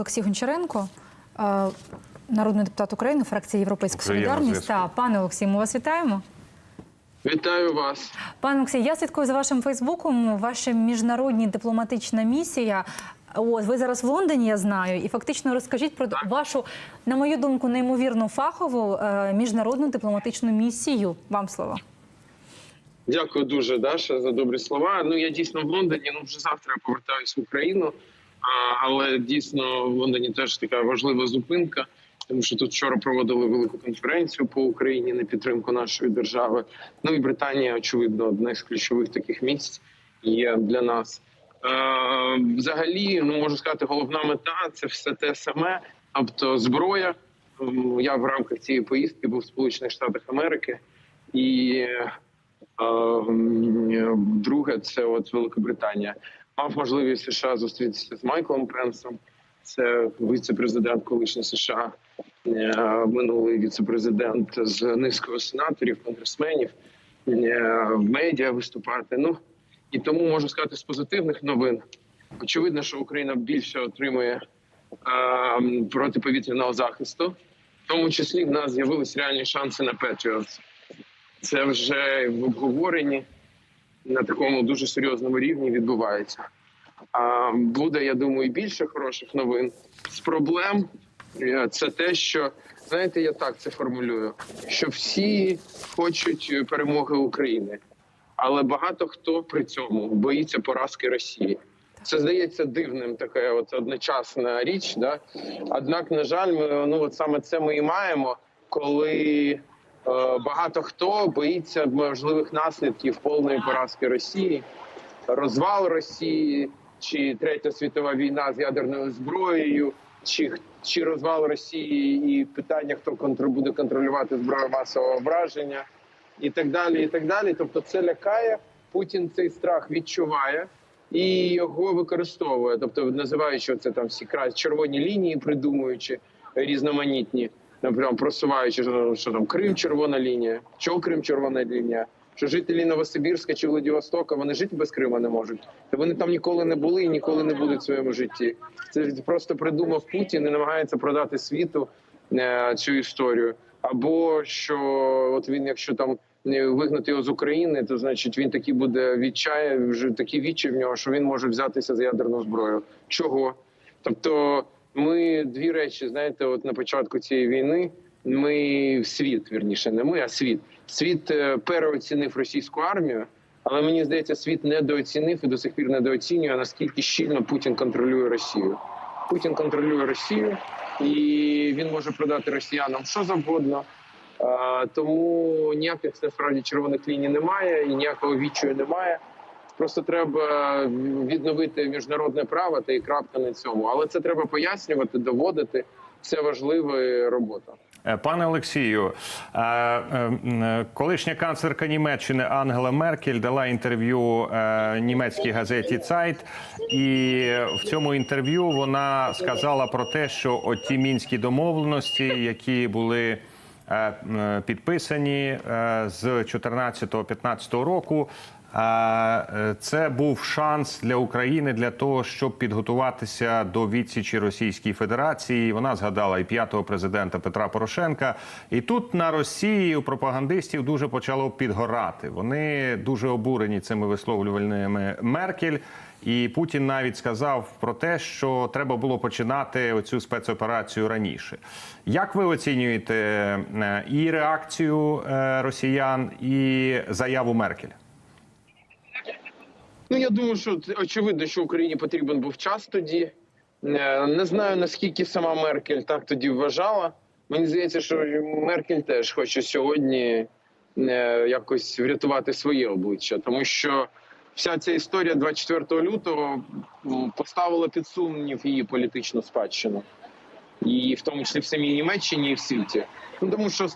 Олексій Гончаренко, е, народний депутат України, фракція Європейська Солідарність. Та пане Олексій, ми вас вітаємо. Вітаю вас. Пане Олексій, я слідкую за вашим Фейсбуком. Ваша міжнародна дипломатична місія. От ви зараз в Лондоні, я знаю, і фактично розкажіть про вашу, на мою думку, неймовірно фахову е, міжнародну дипломатичну місію. Вам слово. Дякую дуже, Даша, за добрі слова. Ну я дійсно в Лондоні. Ну вже завтра я повертаюсь в Україну. Але дійсно в Лондоні теж така важлива зупинка, тому що тут вчора проводили велику конференцію по Україні на підтримку нашої держави. Ну і Британія, очевидно, одне з ключових таких місць є для нас. Е, взагалі, ну можу сказати, головна мета це все те саме, тобто зброя. Я в рамках цієї поїздки був в Сполучених Штатах Америки і. е, Друге, це от Великобританія. Мав можливість США зустрітися з Майклом Пенсом. Це віце-президент колишній США, е, минулий віце-президент з низкою сенаторів, конгресменів, е, в медіа виступати. Ну і тому можу сказати з позитивних новин. Очевидно, що Україна більше отримує е, протиповітряного захисту, в тому числі в нас з'явились реальні шанси на Петріотс. Це вже в обговоренні на такому дуже серйозному рівні відбувається. А буде, я думаю, більше хороших новин. З проблем е, це те, що знаєте, я так це формулюю: що всі хочуть перемоги України, але багато хто при цьому боїться поразки Росії. Це здається дивним, така от одночасна річ. Да? Однак, на жаль, ми ну от саме це ми і маємо, коли Е, Багато хто боїться можливих наслідків повної поразки Росії, розвал Росії, чи третя світова війна з ядерною зброєю, чи, чи розвал Росії і питання, хто контр, буде контролювати зброю масового враження, і так далі. І так далі. Тобто, це лякає. Путін цей страх відчуває і його використовує. Тобто, називаючи це там всі червоні лінії, придумуючи різноманітні наприклад, просуваючи, що, там Крим червона лінія, що Крим червона лінія, що жителі Новосибірська чи Владивостока вони жити без Крима не можуть. Та вони там ніколи не були і ніколи не будуть в своєму житті. Це просто придумав Путін і намагається продати світу е, цю історію. Або що от він, якщо там не вигнати його з України, то значить він такий буде відчає, вже такі вічі в нього, що він може взятися за ядерну зброю. Чого? Тобто, ми дві речі, знаєте, от на початку цієї війни ми світ, вірніше, не ми, а світ. Світ е, переоцінив російську армію, але мені здається, світ недооцінив і до сих пір недооцінює наскільки щільно Путін контролює Росію. Путін контролює Росію, і він може продати росіянам що завгодно. Тому ніяких насправді червоних ліній немає і ніякого відчаю немає. Просто треба відновити міжнародне право та і крапка на цьому. Але це треба пояснювати, доводити. Це важлива робота. Е, Пане Олексію, е, е, колишня канцлерка Німеччини Ангела Меркель дала інтерв'ю німецькій газеті Цайт, і в цьому інтерв'ю вона сказала про те, що от ті мінські домовленості, які були підписані з 2014-2015 року. Е, Це був шанс для України для того, щоб підготуватися до відсічі Російській Федерації. Вона згадала і п'ятого президента Петра Порошенка. І тут на Росії у пропагандистів дуже почало підгорати. Вони дуже обурені цими висловлювальними Меркель. І Путін навіть сказав про те, що треба було починати оцю спецоперацію раніше. Як ви оцінюєте е, і реакцію е, росіян, і заяву Меркель? Ну я думаю, що очевидно, що Україні потрібен був час тоді. Е, Не знаю наскільки сама Меркель так тоді вважала. Мені здається, що Меркель теж хоче сьогодні е, якось врятувати своє обличчя, тому що вся ця історія 24 лютого поставила під сумнів її політичну спадщину, і в тому числі в самій Німеччині і в світі. Ну тому що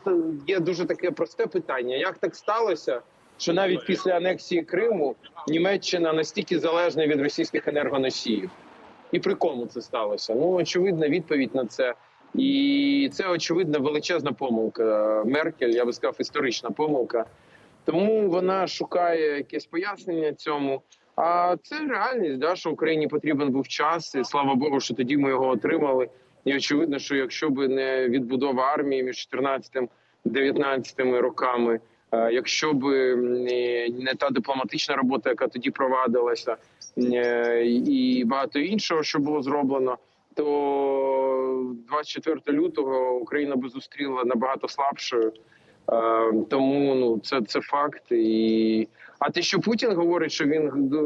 є дуже таке просте питання: як так сталося? Що навіть після анексії Криму Німеччина настільки залежна від російських енергоносіїв, і при кому це сталося? Ну очевидна відповідь на це, і це очевидна величезна помилка Меркель. Я би сказав, історична помилка. Тому вона шукає якесь пояснення цьому. А це реальність, да, що Україні потрібен був час, і слава Богу, що тоді ми його отримали. І очевидно, що якщо б не відбудова армії між 14-19 роками, якщо б не, та дипломатична робота, яка тоді провадилася, е, і багато іншого, що було зроблено, то 24 лютого Україна би зустріла набагато слабшою. Е, Тому ну це, це факт. І а те, що Путін говорить, що він е,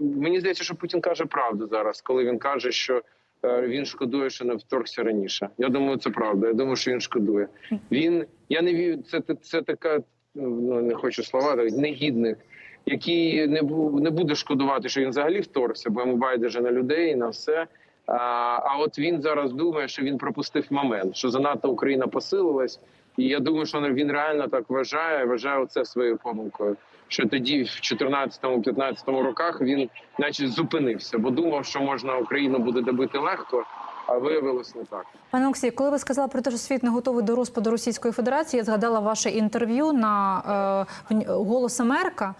мені здається, що Путін каже правду зараз, коли він каже, що е, він шкодує, що не вторгся раніше. Я думаю, це правда. Я думаю, що він шкодує. Він я не вірю. Це це така не хочу слова, так, негідник, який не не буде шкодувати, що він взагалі вторгся, бо йому байдуже на людей, на все. А, а от він зараз думає, що він пропустив момент, що занадто Україна посилилась. І я думаю, що він реально так вважає, вважає оце своєю помилкою. Що тоді, в 14-15 роках, він наче зупинився, бо думав, що можна Україну буде добити легко, а виявилось не так. Пане Олексію, коли ви сказали про те, що світ не готовий до розпаду Російської Федерації, я згадала ваше інтерв'ю на е, Голос Америка,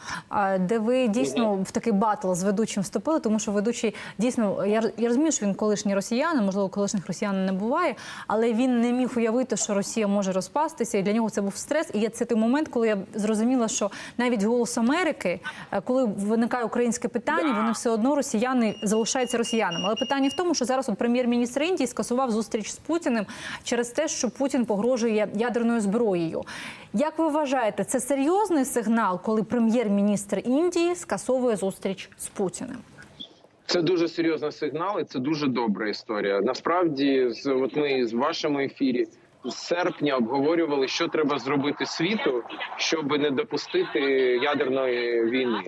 де ви дійсно в такий батл з ведучим вступили, тому що ведучий дійсно я, я розумію, що він колишній росіянин, можливо, колишніх росіян не буває, але він не міг уявити, що Росія може розпастися, і для нього це був стрес. І це той момент, коли я зрозуміла, що навіть голос Америки, е, коли виникає українське питання, вони все одно росіяни залишаються росіянами. Але питання в тому, що зараз от прем'єр-міністр Індії скасував зустріч з Путіним через те, що Путін погрожує ядерною зброєю. Як ви вважаєте, це серйозний сигнал, коли прем'єр-міністр Індії скасовує зустріч з Путіним? Це дуже серйозний сигнал, і це дуже добра історія. Насправді, з от ми з вашому ефірі з серпня обговорювали, що треба зробити світу, щоб не допустити ядерної війни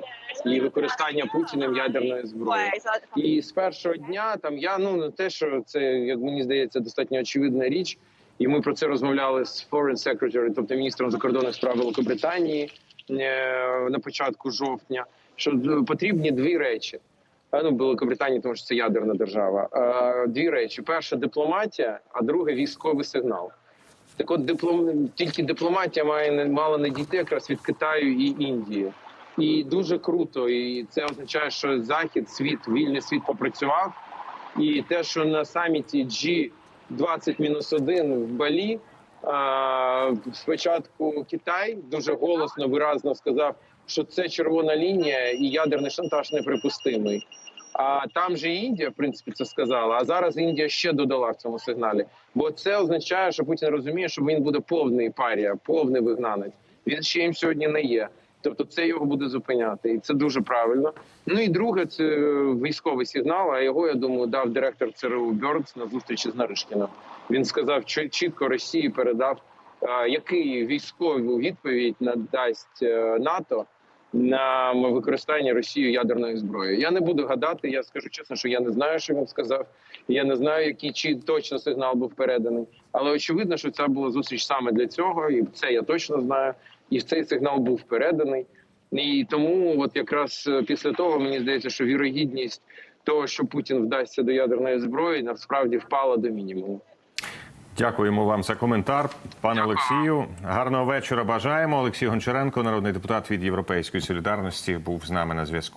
і використання Путіним ядерної зброї. І з першого дня там я ну не те, що це як мені здається достатньо очевидна річ. І ми про це розмовляли з Foreign Secretary, тобто міністром закордонних справ Великобританії е, на початку жовтня. Що е, потрібні дві речі. Ну, Великобританії, тому що це ядерна держава. Дві речі: перша дипломатія, а друге військовий сигнал. Так, от диплом тільки дипломатія має мала не дійти якраз від Китаю і Індії. І дуже круто. І це означає, що захід, світ, вільний світ попрацював. І те, що на саміті G20-1 в Балі а, спочатку Китай дуже голосно, виразно сказав, що це червона лінія і ядерний шантаж неприпустимий. А там же Індія, в принципі, це сказала. А зараз Індія ще додала в цьому сигналі. Бо це означає, що Путін розуміє, що він буде повний парія, повний вигнанець. Він ще їм сьогодні не є. Тобто це його буде зупиняти, і це дуже правильно. Ну і друге, це військовий сигнал. А його я думаю дав директор ЦРУ Бьордс на зустрічі з Наришкіним. Він сказав, що чітко Росії передав, який військову відповідь надасть е, НАТО на використання Росією ядерної зброї. Я не буду гадати. Я скажу чесно, що я не знаю, що він сказав. Я не знаю, який чи точно сигнал був переданий. Але очевидно, що це була зустріч саме для цього, і це я точно знаю. І цей сигнал був переданий. І тому, от якраз е, після того, мені здається, що вірогідність того, що Путін вдасться до ядерної зброї, насправді впала до мінімуму. Дякуємо вам за коментар, пане Олексію. Гарного вечора. Бажаємо. Олексій Гончаренко, народний депутат від Європейської солідарності, був з нами на зв'язку.